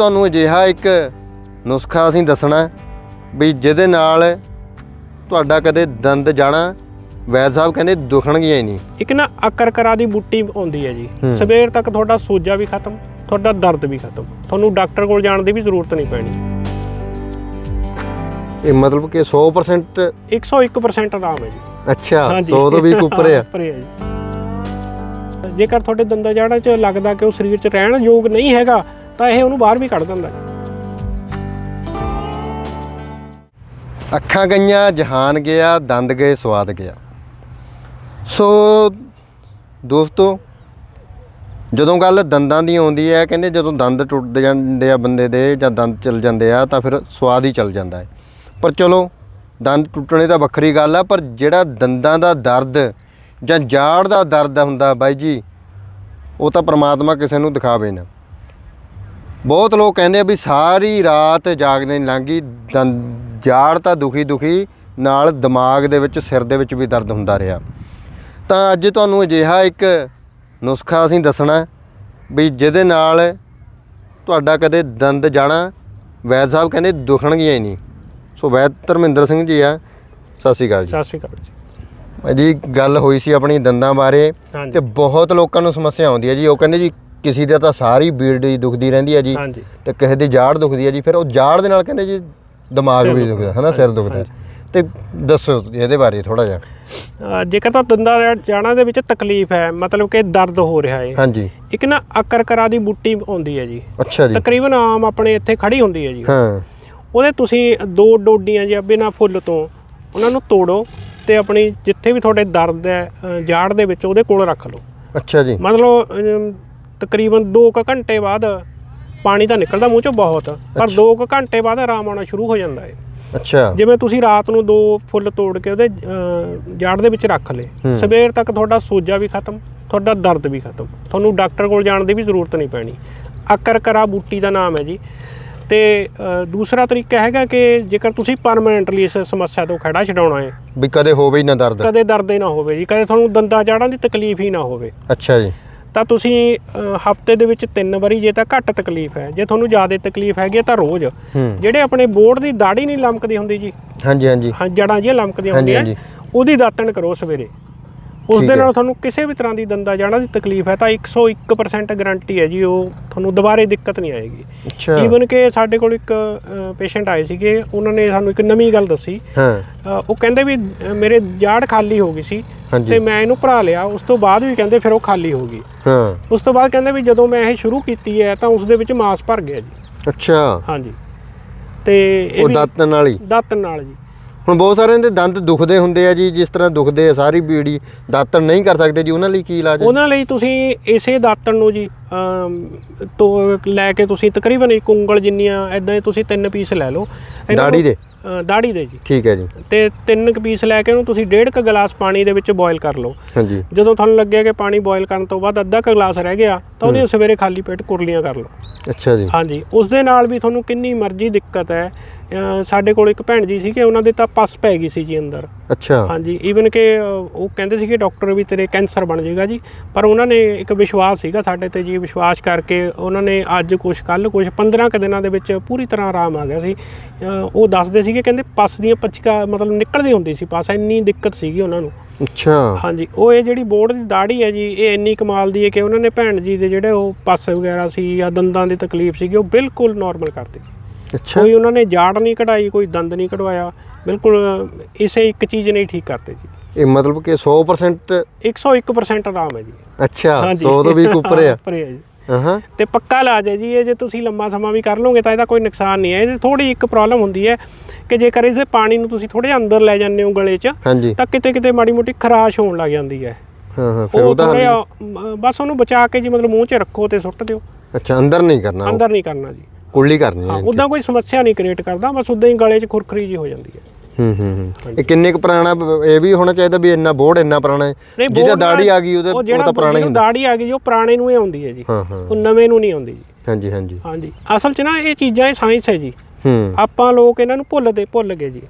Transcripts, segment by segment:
ਤੁਹਾਨੂੰ ਅਜਿਹਾ ਇੱਕ ਨੁਸਖਾ ਅਸੀਂ ਦੱਸਣਾ ਵੀ ਜਿਹਦੇ ਨਾਲ ਤੁਹਾਡਾ ਕਦੇ ਦੰਦ ਜਾਣਾ ਵੈਦ ਸਾਹਿਬ ਕਹਿੰਦੇ ਦੁਖਣਗੀਆਂ ਹੀ ਨਹੀਂ। ਇੱਕ ਨਾ ਅਕਰਕਰਾ ਦੀ ਬੂਟੀ ਆਉਂਦੀ ਹੈ ਜੀ। ਹੂੰ। ਸਵੇਰ ਤੱਕ ਤੁਹਾਡਾ ਸੋਜਾ ਵੀ ਖਤਮ ਤੁਹਾਡਾ ਦਰਦ ਵੀ ਖਤਮ। ਤੁਹਾਨੂੰ ਡਾਕਟਰ ਕੋਲ ਜਾਣ ਦੀ ਵੀ ਜ਼ਰੂਰਤ ਨਹੀਂ ਪੈਣੀ। ਇਹ ਮਤਲਬ ਕਿ 100% 101% ਆਰਾਮ ਹੈ ਜੀ। ਅੱਛਾ 100 ਤੋਂ ਵੀ ਉੱਪਰ ਆ। ਉੱਪਰ ਹੈ ਜੀ। ਜੇਕਰ ਤੁਹਾਡੇ ਦੰਦਾਂ ਜਾੜਾਂ 'ਚ ਲੱਗਦਾ ਕਿ ਉਹ ਸਰੀਰ 'ਚ ਰਹਿਣ ਯੋਗ ਨਹੀਂ ਹੈਗਾ ਤਾਂ ਇਹ ਉਹਨੂੰ ਬਾਹਰ ਵੀ ਕੱਢ ਦਿੰਦਾ। ਜੀ ਅੱਖਾਂ ਗਈਆਂ, ਜਹਾਨ ਗਿਆ, ਦੰਦ ਗਏ, ਸਵਾਦ ਗਿਆ। ਸੋ ਦੋਸਤੋ, ਜਦੋਂ ਗੱਲ ਦੰਦਾਂ ਦੀ ਆਉਂਦੀ ਹੈ, ਕਹਿੰਦੇ ਜਦੋਂ ਦੰਦ ਟੁੱਟ ਜਾਂਦੇ ਆ ਬੰਦੇ ਦੇ ਜਾਂ ਦੰਦ ਚਲ ਜਾਂਦੇ ਆ, ਤਾਂ ਫਿਰ ਸਵਾਦ ਹੀ ਚਲ ਜਾਂਦਾ ਹੈ। ਪਰ ਚਲੋ, ਦੰਦ ਟੁੱਟਣੇ ਤਾਂ ਵੱਖਰੀ ਗੱਲ ਆ, ਪਰ ਜਿਹੜਾ ਦੰਦਾਂ ਦਾ ਦਰਦ ਜਾਂ ਜਾੜ ਦਾ ਦਰਦ ਹੁੰਦਾ ਬਾਈ ਜੀ, ਉਹ ਤਾਂ ਪ੍ਰਮਾਤਮਾ ਕਿਸੇ ਨੂੰ ਦਿਖਾਵੇ ਨਾ। ਬਹੁਤ ਲੋਕ ਕਹਿੰਦੇ ਆ ਵੀ ਸਾਰੀ ਰਾਤ ਜਾਗਦੇ ਨਹੀਂ ਦੰਦ ਜਾੜ ਤਾਂ ਦੁਖੀ ਦੁਖੀ ਨਾਲ ਦਿਮਾਗ ਦੇ ਵਿੱਚ ਸਿਰ ਦੇ ਵਿੱਚ ਵੀ ਦਰਦ ਹੁੰਦਾ ਰਿਹਾ। ਤਾਂ ਅੱਜ ਤੁਹਾਨੂੰ ਅਜਿਹਾ ਇੱਕ ਨੁਸਖਾ ਅਸੀਂ ਦੱਸਣਾ ਵੀ ਜਿਹਦੇ ਨਾਲ ਤੁਹਾਡਾ ਕਦੇ ਦੰਦ ਜਾਣਾ ਵੈਦ ਸਾਹਿਬ ਕਹਿੰਦੇ ਦੁਖਣਗੀਆਂ ਹੀ ਨਹੀਂ। ਸੋ ਵੈਦ ਧਰਮਿੰਦਰ ਸਿੰਘ ਜੀ ਆ ਸਤਿ ਸ਼੍ਰੀ ਅਕਾਲ ਜੀ। ਸਤਿ ਸ਼੍ਰੀ ਅਕਾਲ ਜੀ। ਜੀ ਗੱਲ ਹੋਈ ਸੀ ਆਪਣੀ ਦੰਦਾਂ ਬਾਰੇ ਤੇ ਬਹੁਤ ਲੋਕਾਂ ਨੂੰ ਸਮੱਸਿਆ ਆਉਂਦੀ ਹੈ ਜੀ। ਉਹ ਕਹਿੰਦੇ ਜੀ ਕਿਸੇ ਦਾ ਤਾਂ ਸਾਰੀ ਬੀੜ ਹੀ ਦੁਖਦੀ ਰਹਿੰਦੀ ਹੈ ਜੀ। ਹਾਂਜੀ। ਤੇ ਕਿਸੇ ਦੀ ਜਾੜ ਦੁਖਦੀ ਹੈ ਜੀ। ਫਿਰ ਉਹ ਜਾੜ ਦੇ ਨਾਲ ਕਹਿੰਦੇ ਜੀ ਦਿਮਾਗ ਵੀ ਦੁਖਦਾ, ਹਨਾ ਸਿਰ ਦੁਖਦਾ। ਤੇ ਦੱਸੋ ਇਹਦੇ ਬਾਰੇ ਥੋੜਾ ਜਿਹਾ। ਜੇਕਰ ਤਾਂ ਦੰਦਾਂ ਜਾੜਾਂ ਦੇ ਵਿੱਚ ਤਕਲੀਫ ਹੈ ਮਤਲਬ ਕਿ ਦਰਦ ਹੋ ਰਿਹਾ ਹੈ। ਹਾਂਜੀ। ਇੱਕ ਨਾ ਅਕਰਕਰਾ ਦੀ ਬੂਟੀ ਆਉਂਦੀ ਹੈ ਜੀ। ਅੱਛਾ ਜੀ। ਤਕਰੀਬਨ ਆਮ ਆਪਣੇ ਇੱਥੇ ਖੜੀ ਹੁੰਦੀ ਹੈ ਜੀ। ਹਾਂ। ਉਹਦੇ ਤੁਸੀਂ ਦੋ ਡੋਡੀਆਂ ਜਾਂ ਬਿਨਾਂ ਫੁੱਲ ਤੋਂ ਉਹਨਾਂ ਨੂੰ ਤੋੜੋ ਤੇ ਆਪਣੀ ਜਿੱਥੇ ਵੀ ਤੁਹਾਡੇ ਦਰਦ ਹੈ ਜਾੜ ਦੇ ਵਿੱਚ ਉਹਦੇ ਕੋਲ ਰੱਖ ਲਓ। ਅੱਛਾ ਜੀ। ਮਤਲਬ ਤਕਰੀਬਨ 2 ਕੁ ਘੰਟੇ ਬਾਅਦ ਪਾਣੀ ਤਾਂ ਨਿਕਲਦਾ ਮੂੰਹ ਚੋਂ ਬਹੁਤ ਪਰ ਅੱਛਾ। 2 ਕੁ ਘੰਟੇ ਬਾਅਦ ਆਰਾਮ ਆਉਣਾ ਸ਼ੁਰੂ ਹੋ ਜਾਂਦਾ ਹੈ ਅੱਛਾ। ਜਿਵੇਂ ਤੁਸੀਂ ਰਾਤ ਨੂੰ ਦੋ ਫੁੱਲ ਤੋੜ ਕੇ ਉਹਦੇ ਜਾੜ ਦੇ ਵਿੱਚ ਰੱਖ ਲਏ। ਸਵੇਰ ਤੱਕ ਤੁਹਾਡਾ ਸੋਜਾ ਵੀ ਖਤਮ ਤੁਹਾਡਾ ਦਰਦ ਵੀ ਖਤਮ। ਤੁਹਾਨੂੰ ਡਾਕਟਰ ਕੋਲ ਜਾਣ ਦੀ ਵੀ ਜ਼ਰੂਰਤ ਨਹੀਂ ਪੈਣੀ। ਅਕਰਕਰਾ ਬੂਟੀ ਦਾ ਨਾਮ ਹੈ ਜੀ। ਤੇ ਦੂਸਰਾ ਤਰੀਕਾ ਹੈਗਾ ਕਿ ਜੇਕਰ ਤੁਸੀਂ ਪਰਮਨੈਂਟਲੀ ਇਸ ਸਮੱਸਿਆ ਤੋਂ ਖੜਾ ਛਡਾਉਣਾ ਹੈ ਵੀ ਕਦੇ ਹੋਵੇ ਹੀ ਨਾ ਦਰਦ। ਕਦੇ ਦਰਦ ਹੀ ਨਾ ਹੋਵੇ ਜੀ ਕਦੇ ਤੁਹਾਨੂੰ ਦੰਦਾਂ ਜਾੜਾਂ ਦੀ ਤਕਲੀਫ ਹੀ ਨਾ ਹੋਵੇ। ਅੱਛਾ ਜੀ। ਤਾਂ ਤੁਸੀਂ ਹਫ਼ਤੇ ਦੇ ਵਿੱਚ ਤਿੰਨ ਵਾਰੀ ਜੇ ਤਾਂ ਘੱਟ ਤਕਲੀਫ ਹੈ। ਜੇ ਤੁਹਾਨੂੰ ਜ਼ਿਆਦਾ ਤਕਲੀਫ ਹੈਗੀ ਤਾਂ ਰੋਜ਼। ਜਿਹੜੇ ਆਪਣੇ ਬੋਰਡ ਦੀ ਦਾੜੀ ਨਹੀਂ ਲਮਕਦੀ ਹੁੰਦੀ ਜੀ ਹਾਂਜੀ ਹਾਂਜੀ। ਹਾਂ ਜੜਾਂ ਜਿਹੀਆਂ ਲਮਕਦੀਆਂ ਹੁੰਦੀਆਂ। ਉਹਦੀ ਦਾਤਣ ਕਰੋ ਸਵੇਰੇ। ਉਸ ਦੇ। ਨਾਲ ਤੁਹਾਨੂੰ ਕਿਸੇ ਵੀ ਤਰ੍ਹਾਂ ਦੀ ਦੰਦਾਂ ਜਾੜਾਂ ਦੀ ਤਕਲੀਫ ਹੈ ਤਾਂ 101% ਗਾਰੰਟੀ ਹੈ ਜੀ ਉਹ ਤੁਹਾਨੂੰ ਦੁਬਾਰੇ ਦਿੱਕਤ ਨਹੀਂ ਆਏਗੀ। ਅੱਛਾ। ਈਵਨ ਕਿ ਸਾਡੇ ਕੋਲ ਇੱਕ ਪੇਸ਼ੈਂਟ ਆਏ ਸੀਗੇ ਉਹਨਾਂ ਨੇ ਸਾਨੂੰ ਇੱਕ ਨਵੀਂ ਗੱਲ ਦੱਸੀ। ਹਾਂ। ਉਹ ਕਹਿੰਦੇ ਵੀ ਮੇਰੇ ਜਾੜ ਖਾਲੀ ਹੋ ਗਈ ਸੀ ਤੇ ਮੈਂ ਇਹਨੂੰ ਭਰਾ ਲਿਆ। ਉਸ ਤੋਂ ਬਾਅਦ ਵੀ ਕਹਿੰਦੇ ਫਿਰ ਉਹ ਖਾਲੀ ਹੋ ਗਈ। ਹਾਂ। ਉਸ ਤੋਂ ਬਾਅਦ ਕਹਿੰਦੇ ਵੀ ਜਦੋਂ ਮੈਂ ਇਹ ਸ਼ੁਰੂ ਕੀਤੀ ਹੈ ਤਾਂ ਉਸ ਦੇ ਵਿੱਚ ਮਾਸ ਭਰ ਗਿਆ ਜੀ। ਅੱਛਾ। ਹਾਂਜੀ। ਤੇ ਇਹ ਉਹ ਦਾਤਨ ਨਾਲ ਹੀ ਦਾਤਣ ਨਾਲ ਜੀ। ਹੁਣ ਬਹੁਤ ਸਾਰਿਆਂ ਦੇ ਦੰਦ ਦੁਖਦੇ ਹੁੰਦੇ ਆ ਜੀ ਜਿਸ ਤਰ੍ਹਾਂ ਦੁਖਦੇ ਆ ਸਾਰੀ ਬੀੜੀ। ਦਾਤਨ ਨਹੀਂ ਕਰ ਸਕਦੇ ਜੀ ਉਹਨਾਂ ਲਈ ਕੀ ਇਲਾਜ ਹੈ? ਉਹਨਾਂ ਲਈ ਤੁਸੀਂ ਇਸੇ ਦਾਤਣ ਨੂੰ ਜੀ ਅਮ, ਤੋਂ ਲੈ ਕੇ ਤੁਸੀਂ ਤਕਰੀਬਨ ਇੱਕ ਉਂਗਲ ਜਿੰਨੀਆਂ ਐਦਾਂ ਹੀ ਤੁਸੀਂ ਤਿੰਨ ਪੀਸ ਲੈ ਲਓ। ਇਹਨਾਂ ਨੂੰ- ਦਾੜੀ ਦੇ? ਅ, ਦਾੜੀ ਦੇ ਜੀ। ਠੀਕ ਹੈ ਜੀ। ਤੇ ਤਿੰਨ ਕੁ ਪੀਸ ਲੈ ਕੇ ਉਹਨੂੰ ਤੁਸੀਂ ਡੇਢ ਕ ਗਲਾਸ ਪਾਣੀ ਦੇ ਵਿੱਚ ਬੋਇਲ ਕਰ ਲਓ। ਹਾਂਜੀ। ਜਦੋਂ ਤੁਹਾਨੂੰ ਲੱਗਿਆ ਕਿ ਪਾਣੀ ਬੋਇਲ ਕਰਨ ਤੋਂ ਬਾਅਦ ਅੱਧਾ ਕ ਗਲਾਸ ਰਹਿ ਗਿਆ ਤਾਂ ਉਹਦੀਆਂ ਸਵੇਰੇ ਖਾਲੀ ਪੇਟ ਕੁਰਲੀਆਂ ਕਰ ਲਓ। ਅੱਛਾ ਜੀ। ਹਾਂਜੀ। ਉਸ ਦੇ ਨਾਲ ਵੀ ਤੁਹਾਨੂੰ ਕਿੰਨੀ ਮਰਜ਼ੀ ਦਿੱਕਤ ਹੈ ਸਾਡੇ ਕੋਲ ਇੱਕ ਭੈਣ ਜੀ ਸੀਗੇ ਉਹਨਾਂ ਦੇ ਤਾਂ ਪਸ ਪੈ ਗਈ ਸੀ ਜੀ ਅੰਦਰ। ਅੱਛਾ। ਹਾਂਜੀ ਈਵਨ ਕਿ ਉਹ ਕਹਿੰਦੇ ਸੀਗੇ ਡਾਕਟਰ ਵੀ ਤੇਰੇ ਕੈਂਸਰ ਬਣ ਜਾਏਗਾ ਜੀ। ਪਰ ਉਹਨਾਂ ਨੇ ਇੱਕ ਵਿਸ਼ਵਾਸ ਸੀਗਾ ਸਾਡੇ ਤੇ ਜੀ ਵਿਸ਼ਵਾਸ ਕਰਕੇ ਉਹਨਾਂ ਨੇ ਅੱਜ ਕੁਛ ਕੱਲ ਕੁਛ 15 ਕੁ ਦਿਨਾਂ ਦੇ ਵਿੱਚ ਪੂਰੀ ਤਰ੍ਹਾਂ ਆਰਾਮ ਆ ਗਿਆ ਸੀ। ਉਹ ਦੱਸਦੇ ਸੀਗੇ ਕਹਿੰਦੇ ਪਸ ਦੀਆਂ ਪਚਕਾ ਮਤਲਬ ਨਿਕਲਦੀ ਹੁੰਦੀ ਸੀ ਪਸ ਇੰਨੀ ਦਿੱਕਤ ਸੀਗੀ ਉਹਨਾਂ ਨੂੰ। ਅੱਛਾ। ਹਾਂਜੀ ਉਹ ਇਹ ਜਿਹੜੀ ਬੋਰਡ ਦੀ ਦਾੜੀ ਹੈ ਜੀ ਇਹ ਇੰਨੀ ਕਮਾਲ ਦੀ ਹੈ ਕਿ ਉਹਨਾਂ ਨੇ ਭੈਣ ਜੀ ਦੇ ਜਿਹੜੇ ਉਹ ਪਸ ਵਗੈਰਾ ਸੀ ਜਾਂ ਦੰਦਾਂ ਦੀ ਤਕਲੀਫ ਸੀਗੀ ਉਹ ਬਿਲਕੁਲ ਨਾਰਮਲ ਕਰਤੀ ਅੱਛਾ। ਕੋਈ ਉਹਨਾਂ ਨੇ ਜਾੜ ਨਹੀਂ ਕਢਾਈ ਕੋਈ ਦੰਦ ਨਹੀਂ ਕਢਵਾਇਆ। ਬਿਲਕੁਲ ਇਸੇ ਇੱਕ ਚੀਜ਼ ਨੇ ਹੀ ਠੀਕ ਕਰਤੇ ਜੀ। ਇਹ ਮਤਲਬ ਕਿ 100% 101% ਆਰਾਮ ਹੈ ਜੀ। ਅੱਛਾ 100 ਤੋਂ ਵੀ ਉੱਪਰ ਆ ਉੱਪਰ ਹੈ ਜੀ। ਹਾਂ ਤੇ ਪੱਕਾ ਇਲਾਜ ਹੈ ਜੀ ਇਹ ਜੇ ਤੁਸੀਂ ਲੰਮਾ ਸਮਾਂ ਵੀ ਕਰ ਲਓਗੇ ਤਾਂ ਇਹਦਾ ਕੋਈ ਨੁਕਸਾਨ ਨਹੀਂ ਹੈ। ਇਹਦੇ ਥੋੜੀ ਇੱਕ ਪ੍ਰੋਬਲਮ ਹੁੰਦੀ ਹੈ ਕਿ ਜੇਕਰ ਇਸੇ ਪਾਣੀ ਨੂੰ ਤੁਸੀਂ ਥੋੜੇ ਅੰਦਰ ਲੈ ਜਾਂਦੇ ਹੋ ਗਲੇ 'ਚ ਤਾਂ ਕਿਤੇ ਕਿਤੇ ਮਾੜੀ ਮੋਟੀ ਖਰਾਸ਼ ਹੋਣ ਲੱਗ ਜਾਂਦੀ ਹੈ। ਹਾਂ ਹਾਂ ਫਿਰ ਉਹ ਉਹਦਾ ਬਸ ਉਹਨੂੰ ਬਚਾ ਕੇ ਜੀ ਮਤਲਬ ਮੂੰਹ 'ਚ ਰੱਖੋ ਤੇ ਸੁੱਟ ਦਿਓ। ਅੱਛਾ ਅੰਦਰ ਨਹੀਂ ਕਰਨਾ ਅੰਦਰ ਨਹੀਂ ਕਰਨਾ ਜੀ। ਕੁਰਲੀ ਕਰਨੀ ਹੈ ਹਾਂ ਉਦਾਂ ਕੋਈ ਸਮੱਸਿਆ ਨਹੀਂ ਕ੍ਰੀਏਟ ਕਰਦਾ ਬਸ ਉਦਾਂ ਹੀ ਗਲੇ 'ਚ ਖੁਰਖਰੀ ਜੀ ਹੋ ਜਾਂਦੀ ਹੈ। ਹੂੰ ਹੂੰ ਹੂੰ। ਇਹ ਕਿੰਨੇ ਕੁ ਪੁਰਾਣਾ ਇਹ ਵੀ ਹੋਣਾ ਚਾਹੀਦਾ ਵੀ ਇੰਨਾ ਬੋਰਡ ਇੰਨਾ ਪੁਰਾਣਾ ਹੈ? ਨਹੀਂ ਜਿਹਦਾ board ਦਾੜੀ ਨਾਲ- ਆ ਗਈ ਉਹਦੇ ਉਹ ਉਹ ਜਿਹੜਾ ਤਾਂ ਪੁਰਾਣਾ ਹੀ ਜਿਹਨੂੰ ਹੁੰਦਾ। ਦਾੜੀ ਆ ਗਈ ਜੀ, ਉਹ ਪੁਰਾਣੇ ਨੂੰ ਹੀ ਆਉਂਦੀ ਹੈ ਜੀ। ਹਾਂ ਹਾਂ। ਉਹ ਨਵੇਂ ਨੂੰ ਨਹੀਂ ਆਉਂਦੀ ਜੀ। ਹਾਂਜੀ ਹਾਂਜੀ। ਹਾਂਜੀ। ਅਸਲ 'ਚ ਨਾ ਇਹ ਚੀਜ਼ਾਂ ਇਹ ਸਾਇੰਸ ਹੈ ਜੀ। ਹੂੰ। ਆਪਾਂ ਲੋਕ ਇਹਨਾਂ ਨੂੰ ਭੁੱਲਦੇ ਭੁੱਲ ਗਏ ਜੀ।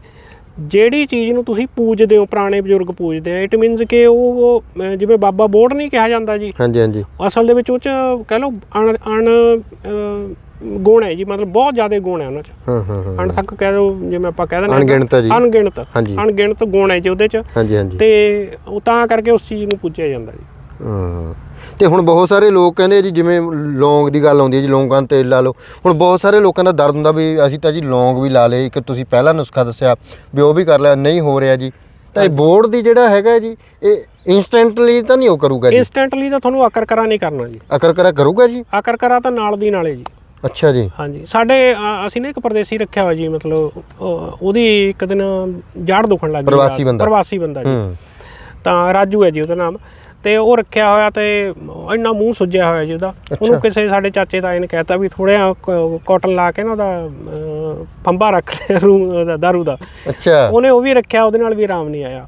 ਜਿਹੜੀ ਚੀਜ਼ ਨੂੰ ਤੁਸੀਂ ਪੂਜਦੇ ਹੋ ਪੁਰਾਣੇ ਬਜ਼ੁਰਗ ਪੂਜਦੇ ਆ ਇਟ ਮੀਨਸ ਕਿ ਉਹ ਜਿਵੇਂ ਬਾਬਾ ਬੋੜ ਨਹੀਂ ਕਿਹਾ ਜਾਂਦਾ ਜੀ। ਹਾਂਜੀ ਹਾਂਜੀ। ਅਸਲ ਦੇ ਵਿੱਚ ਉਹ ਚ ਕਹਿ ਲਓ ਅਣ ਗੁਣ ਹੈ ਜੀ ਮਤਲਬ ਬਹੁਤ ਜ਼ਿਆਦਾ ਗੁਣ ਹੈ ਉਹਨਾਂ 'ਚ। ਹਾਂ ਹਾਂ ਹਾਂ ਅਣਥੱਕ ਕਹਿ ਦੋ ਜਿਵੇਂ ਆਪਾਂ ਕਹਿ ਦਿੰਦੇ ਅਣਗਿਣਤ ਜੀ। ਅਣਗਿਣਤ। ਹਾਂਜੀ। ਅਣਗਿਣਤ ਗੁਣ ਹੈ ਜੀ ਉਹਦੇ 'ਚ। ਹਾਂਜੀ ਹਾਂਜੀ। ਤੇ ਉਹ ਤਾਂ ਕਰਕੇ ਉਸ ਚੀਜ਼ ਨੂੰ ਪੁੱਜਿਆ ਜਾਂਦਾ ਜੀ। ਹਾਂ। ਤੇ ਹੁਣ ਬਹੁਤ ਸਾਰੇ ਲੋਕ ਕਹਿੰਦੇ ਜੀ ਜਿਵੇਂ ਲੌਂਗ ਦੀ ਗੱਲ ਆਉਂਦੀ ਹੈ ਜੀ ਲੌਂਗਾਂ ਦਾ ਤੇਲ ਲਾ ਲਓ। ਹੁਣ ਬਹੁਤ ਸਾਰੇ ਲੋਕਾਂ ਦਾ ਦਰਦ ਹੁੰਦਾ ਵੀ ਅਸੀਂ ਤਾਂ ਜੀ ਲੌਂਗ ਵੀ ਲਾ ਲਏ ਇੱਕ ਤੁਸੀਂ ਪਹਿਲਾ ਨੁਸਖਾ ਦੱਸਿਆ ਵੀ ਉਹ ਵੀ ਕਰ ਲਿਆ ਨਹੀਂ ਹੋ ਰਿਹਾ ਜੀ। ਤਾਂ ਇਹ ਬੋਰਡ ਦੀ ਜਿਹੜਾ ਹੈਗਾ ਜੀ ਇਹ ਇਨਸਟੈਂਟਲੀ ਤਾਂ ਨਹੀਂ ਉਹ ਕਰੂਗਾ ਜੀ? ਇਨਸਟੈਂਟਲੀ ਤਾਂ ਤੁਹਾਨੂੰ ਆਕਰ ਕਰਾ ਨਹੀਂ ਕਰਨਾ ਜੀ। ਅਕਰ ਕਰਾ ਕਰੂਗਾ ਜੀ? ਆਕਰ ਕਰਾ ਤਾਂ ਨਾਲ ਦੀ ਨਾਲੇ ਜੀ। ਅੱਛਾ ਜੀ। ਹਾਂਜੀ। ਸਾਡੇ ਅ, ਅਸੀਂ ਨਾ ਇੱਕ ਪਰਦੇਸੀ ਰੱਖਿਆ ਹੋਇਆ ਜੀ ਮਤਲਬ ਉਹ- ਉਹਦੀ ਇੱਕ ਦਿਨ ਜੜ ਦੁਖਣ ਲੱਗ ਗਈ ਪ੍ਰਵਾਸੀ। ਬੰਦਾ। ਪ੍ਰਵਾਸੀ ਬੰਦਾ ਜੀ। ਹੂੰ। ਤਾਂ ਰਾਜੂ ਹੈ ਜੀ ਉਹਦਾ ਨਾਮ। ਤੇ ਉਹ ਰੱਖਿਆ ਹੋਇਆ ਤੇ ਇੰਨਾ ਮੂੰਹ ਸੁੱਜਿਆ ਹੋਇਆ ਜੀ ਉਹਦਾ। ਉਹਨੂੰ ਕਿਸੇ ਸਾਡੇ ਚਾਚੇ ਤਾਏ ਨੇ ਕਹਿਤਾ ਵੀ ਥੋੜ੍ਹਾ ਕਾਟਨ ਲਾ ਕੇ ਨਾ ਉਹਦਾ ਫੰਬਾ ਰੱਖ ਲਿਆ ਰੂ ਉਹਦਾ ਦਾਰੂ ਦਾ। ਅੱਛਾ। ਉਹਨੇ ਉਹ ਵੀ ਰੱਖਿਆ ਉਹਦੇ ਨਾਲ ਵੀ ਆਰਾਮ ਨਹੀਂ ਆਇਆ।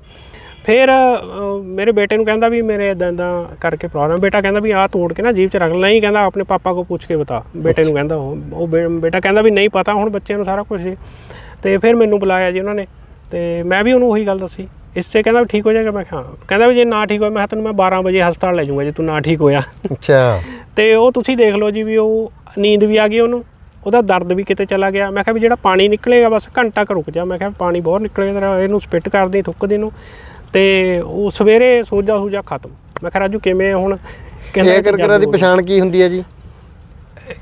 ਫਿਰ ਮੇਰੇ ਬੇਟੇ ਨੂੰ ਕਹਿੰਦਾ ਵੀ ਮੇਰੇ ਇਦਾਂ ਇਦਾਂ ਕਰਕੇ ਪ੍ਰੋਬਲਮ ਬੇਟਾ ਕਹਿੰਦਾ ਵੀ ਆਹ ਤੋੜ ਕੇ ਨਾ ਜੀਭ 'ਚ ਰੱਖ ਲੈ ਨਹੀਂ ਕਹਿੰਦਾ ਆਪਣੇ ਪਾਪਾ ਕੋ ਪੁੱਛ ਕੇ ਬਤਾ। ਬੇਟੇ ਨੂੰ ਕਹਿੰਦਾ ਉਹ ਬੇਟਾ ਕਹਿੰਦਾ ਵੀ ਨਹੀਂ ਪਤਾ ਹੁਣ ਬੱਚਿਆਂ ਨੂੰ ਸਾਰਾ ਕੁਝ ਤੇ ਫਿਰ ਮੈਨੂੰ ਬੁਲਾਇਆ ਜੀ ਉਹਨਾਂ ਨੇ। ਤੇ ਮੈਂ ਵੀ ਉਹਨੂੰ ਉਹੀ ਗੱਲ ਦੱਸੀ। ਇਸੇ ਕਹਿੰਦਾ ਵੀ ਠੀਕ ਹੋ ਜਾਏਗਾ ਮੈਂ ਕਿਹਾ ਹਾਂ ਕਹਿੰਦਾ ਵੀ ਜੇ ਨਾ ਠੀਕ ਹੋਇਆ ਮੈਂ ਕਿਹਾ ਤੈਨੂੰ ਮੈਂ 12 ਵਜੇ ਹਸਪਤਾਲ ਲੈ ਜਾਊਂਗਾ ਜੇ ਤੂੰ ਨਾ ਠੀਕ ਹੋਇਆ ਅੱਛਾ ਤੇ ਉਹ ਤੁਸੀਂ ਦੇਖ ਲਓ ਜੀ ਵੀ ਉਹ ਨੀਂਦ ਵੀ ਆ ਗਈ ਉਹਨੂੰ ਉਹਦਾ ਦਰਦ ਵੀ ਕਿਤੇ ਚਲਾ ਗਿਆ ਮੈਂ ਕਿਹਾ ਵੀ ਜਿਹੜਾ ਪਾਣੀ ਨਿਕਲੇਗਾ ਬਸ ਘੰਟਾ ਕੁ ਰੁਕ ਜਾ ਮੈਂ ਕਿਹਾ ਪਾਣੀ ਬਹੁਤ ਨਿਕਲੇਗਾ ਤੇਰਾ ਇਹਨੂੰ ਸਪਿੱਟ ਕਰਦੀ ਥੁੱਕਦੀ ਨੂੰ ਤੇ ਉਹ ਸਵੇਰੇ ਸੋਜਾ ਸੂਜਾ ਖਤਮ ਮੈਂ ਕਿਹਾ ਰਾਜੂ ਕਿਵੇਂ ਹੁਣ ਇਹ ਕਿ ਅਕਰ ਕਰਾ ਦੀ। ਪਛਾਣ ਕੀ ਹੁੰਦੀ ਹੈ ਜੀ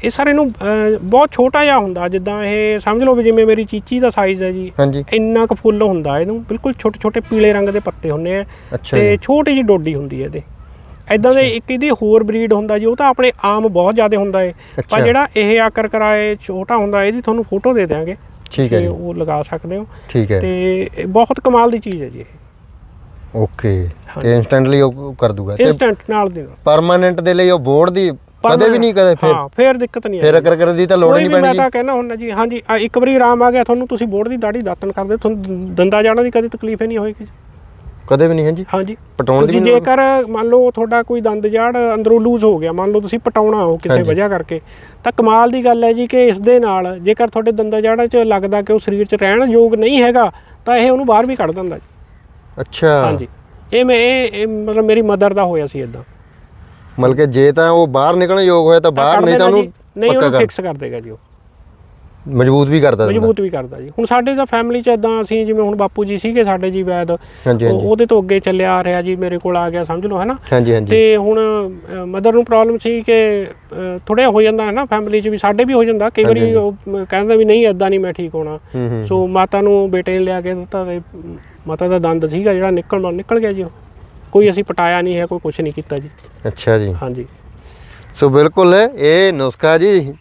ਇਹ ਸਾਰੇ ਨੂੰ ਅਹ, ਬਹੁਤ ਛੋਟਾ ਜਿਹਾ ਹੁੰਦਾ ਜਿੱਦਾਂ ਇਹ ਸਮਝ ਲਓ ਵੀ ਜਿਵੇਂ ਮੇਰੀ ਚੀਚੀ ਦਾ ਸਾਈਜ਼ ਹੈ ਜੀ ਇੰਨਾ ਕੁ ਫੁੱਲ ਹੁੰਦਾ ਇਹਨੂੰ ਬਿਲਕੁਲ ਛੋਟੇ ਛੋਟੇ ਪੀਲੇ ਰੰਗ ਦੇ ਪੱਤੇ ਹੁੰਦੇ ਆ ਤੇ ਜੀ। ਛੋਟੀ ਜਿਹੀ ਡੋਡੀ ਹੁੰਦੀ ਹੈ ਇਹਦੇ। ਐਦਾਂ ਦੇ ਇੱਕ ਇਹਦੀ ਹੋਰ ਬਰੀਡ ਹੁੰਦਾ ਜੀ ਉਹ ਤਾਂ ਆਪਣੇ ਆਮ ਬਹੁਤ ਜ਼ਿਆਦਾ ਹੁੰਦਾ ਏ। ਪਰ ਜਿਹੜਾ ਇਹ ਆਕਰ ਕਰਾਏ ਛੋਟਾ ਹੁੰਦਾ ਇਹਦੀ ਤੁਹਾਨੂੰ ਫੋਟੋ ਦੇ ਦਿਆਂਗੇ। ਠੀਕ ਹੈ ਜੀ। ਉਹ ਲਗਾ ਸਕਦੇ ਹੋ। ਠੀਕ ਹੈ। ਤੇ ਬਹੁਤ ਕਮਾਲ ਦੀ ਚੀਜ਼ ਹੈ ਜੀ ਇਹ। ਓਕੇ। ਤੇ ਇਨਸਟੈਂਟਲੀ ਉਹ ਕਰ ਦੂਗਾ। ਤੇ ਇਨਸਟੈਂਟ ਨਾਲ ਦੀ ਪਰਮਾਨੈਂਟ ਦੇ ਲਈ ਉਹ ਬੋਰਡ ਦੀ ਕਦੇ ਵੀ ਨਹੀਂ ਕਰੇ ਫਿਰ ਹਾਂ ਫਿਰ ਦਿੱਕਤ ਨਹੀਂ ਫਿਰ ਅਕਰ ਕਰਨ ਦੀ ਤਾਂ ਲੋੜ ਨਹੀਂ ਪੈਣੀ ਮੈਂ ਤਾਂ ਕਹਿਣਾ ਹੁੰਦਾ ਜੀ ਹਾਂਜੀ ਇੱਕ ਵਾਰੀ ਆਰਾਮ ਆ ਗਿਆ ਤੁਹਾਨੂੰ ਤੁਸੀਂ ਬੋਰਡ ਦੀ ਦਾੜੀ ਦਾਤਣ ਕਰਦੇ ਤੁਹਾਨੂੰ ਦੰਦਾ ਜਾਣਾ ਦੀ ਕਦੇ ਤਕਲੀਫ ਹੀ ਨਹੀਂ ਹੋਏਗੀ। ਕਦੇ ਵੀ ਨਹੀਂ ਹੈ ਜੀ। ਹਾਂਜੀ। ਪਟਾਉਣ ਦੀ? ਜੇਕਰ ਮੰਨ ਲਓ ਤੁਹਾਡਾ ਕੋਈ ਦੰਦ ਜਾੜ ਅੰਦਰੋਂ ਲੂਜ਼ ਹੋ ਗਿਆ ਮੰਨ ਲਓ ਤੁਸੀਂ ਪਟਾਉਣਾ ਹੋ ਕਿਸੇ ਹਾਂਜੀ। ਵਜ੍ਹਾ ਕਰਕੇ ਤਾਂ ਕਮਾਲ ਦੀ ਗੱਲ ਹੈ ਜੀ ਕਿ ਇਸ ਦੇ ਨਾਲ ਜੇਕਰ ਤੁਹਾਡੇ ਦੰਦਾਂ ਜਾੜਾਂ 'ਚ ਲੱਗਦਾ ਕਿ ਉਹ ਸਰੀਰ 'ਚ ਰਹਿਣ ਯੋਗ ਨਹੀਂ ਹੈਗਾ ਤਾਂ ਇਹ ਉਹਨੂੰ ਬਾਹਰ ਵੀ ਕੱਢ ਦਿੰਦਾ ਜੀ। ਅੱਛਾ। ਹਾਂਜੀ। ਇਹ ਮੈਂ ਇਹ ਮਤਲਬ ਮੇਰੀ ਮਦਰ ਦਾ ਹੋਇਆ ਸੀ ਇਦਾਂ ਮਤਲਬ ਕਿ ਜੇ ਤਾਂ ਉਹ ਬਾਹਰ ਨਿਕਲਣ ਯੋਗ ਹੋਇਆ ਤਾਂ ਬਾਹਰ ਨਹੀਂ ਤਾਂ ਉਹਨੂੰ ਨਹੀਂ ਉਹਨੂੰ ਫਿਕਸ ਕਰ ਦੇਗਾ ਜੀ ਉਹ। ਮਜ਼ਬੂਤ ਵੀ ਕਰਦਾ। ਮਜ਼ਬੂਤ ਵੀ ਕਰਦਾ ਜੀ। ਹੁਣ ਸਾਡੇ ਤਾਂ ਫੈਮਿਲੀ 'ਚ ਇਦਾਂ ਅਸੀਂ ਜਿਵੇਂ ਹੁਣ ਬਾਪੂ ਜੀ ਸੀਗੇ ਸਾਡੇ ਜੀ ਵੈਦ ਉਹਦੇ ਤੋਂ ਅੱਗੇ ਚੱਲਿਆ ਆ ਰਿਹਾ ਜੀ ਮੇਰੇ ਕੋਲ ਆ ਗਿਆ ਸਮਝ ਲਓ ਹੈ ਨਾ? ਹਾਂਜੀ ਹਾਂਜੀ। ਤੇ ਹੁਣ ਮਦਰ ਨੂੰ ਪ੍ਰੋਬਲਮ ਸੀ ਕਿ ਥੋੜਾ ਹੋ ਜਾਂਦਾ ਹੈ ਨਾ ਫੈਮਿਲੀ 'ਚ ਵੀ ਸਾਡੇ ਵੀ ਹੋ ਜਾਂਦਾ। ਕਈ ਵਾਰੀ। ਉਹ ਕਹਿੰਦਾ ਵੀ ਨਹੀਂ ਐਦਾਂ ਨਹੀਂ ਮੈਂ ਠੀਕ ਹੋਣਾ। ਸੋ ਮਾਤਾ ਨੂੰ ਬੇਟੇ ਨੇ ਲਿਆ ਕੇ ਦਿੱਤਾ ਤੇ ਮਾਤਾ ਦਾ ਦੰਦ ਸੀਗਾ ਜਿਹੜਾ ਨਿਕਲ ਨਿਕਲ ਗਿਆ ਜੀ ਉਹ। ਕੋਈ ਅਸੀਂ ਪਟਾਇਆ ਨਹੀਂ ਹੈ ਕੋਈ ਕੁਝ ਨਹੀਂ ਕੀਤਾ ਜੀ। ਅੱਛਾ ਜੀ। ਹਾਂਜੀ। ਸੋ ਬਿਲਕੁਲ ਇਹ ਨੁਸਖਾ ਜੀ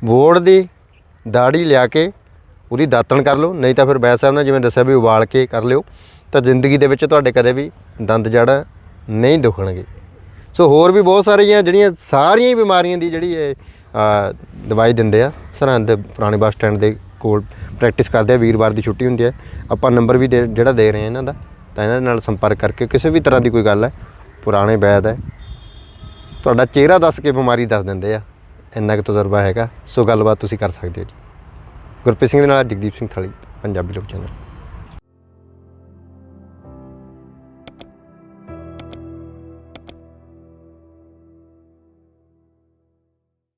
ਬੋਰਡ ਦੀ ਦਾੜੀ ਲਿਆ ਕੇ ਉਹਦੀ ਦਾਤਣ ਕਰ ਲਓ ਨਹੀਂ ਤਾਂ ਫਿਰ ਵੈਦ ਸਾਹਿਬ ਨੇ ਜਿਵੇਂ ਦੱਸਿਆ ਵੀ ਉਬਾਲ ਕੇ ਕਰ ਲਿਓ ਤਾਂ ਜ਼ਿੰਦਗੀ ਦੇ ਵਿੱਚ ਤੁਹਾਡੇ ਕਦੇ ਵੀ ਦੰਦ ਜੜ ਨਹੀਂ ਦੁਖਣਗੇ। ਸੋ ਹੋਰ ਵੀ ਬਹੁਤ ਸਾਰੀਆਂ ਜਿਹੜੀਆਂ ਸਾਰੀਆਂ ਹੀ ਬਿਮਾਰੀਆਂ ਦੀ ਜਿਹੜੀ ਇਹ ਦਵਾਈ ਦਿੰਦੇ ਆ ਸਰਹੰਦ ਪੁਰਾਣੇ ਬੱਸ ਸਟੈਂਡ ਦੇ ਕੋਲ ਪ੍ਰੈਕਟਿਸ ਕਰਦੇ ਆ ਵੀਰਵਾਰ ਦੀ ਛੁੱਟੀ ਹੁੰਦੀ ਹੈ। ਆਪਾਂ ਨੰਬਰ ਵੀ ਜਿਹੜਾ ਦੇ ਰਹੇ ਆ ਇਹਨਾਂ ਦਾ। ਤਾਂ ਇਹਨਾਂ ਦੇ ਨਾਲ ਸੰਪਰਕ ਕਰਕੇ ਕਿਸੇ ਵੀ ਤਰ੍ਹਾਂ ਦੀ ਕੋਈ ਗੱਲ ਹੈ, ਪੁਰਾਣੇ ਵੈਦ ਹੈ। ਤੁਹਾਡਾ ਚਿਹਰਾ ਦੱਸ ਕੇ ਬਿਮਾਰੀ ਦੱਸ ਦਿੰਦੇ ਆ। ਇੰਨਾ ਕੁ ਤਜਰਬਾ ਹੈਗਾ। ਸੋ ਗੱਲਬਾਤ ਤੁਸੀਂ ਕਰ ਸਕਦੇ ਹੋ ਜੀ। ਗੁਰਪ੍ਰੀਤ ਸਿੰਘ ਦੇ ਨਾਲ ਜਗਦੀਪ ਸਿੰਘ ਥਲੀ, ਪੰਜਾਬੀ ਲੋਕ ਚੈਨਲ।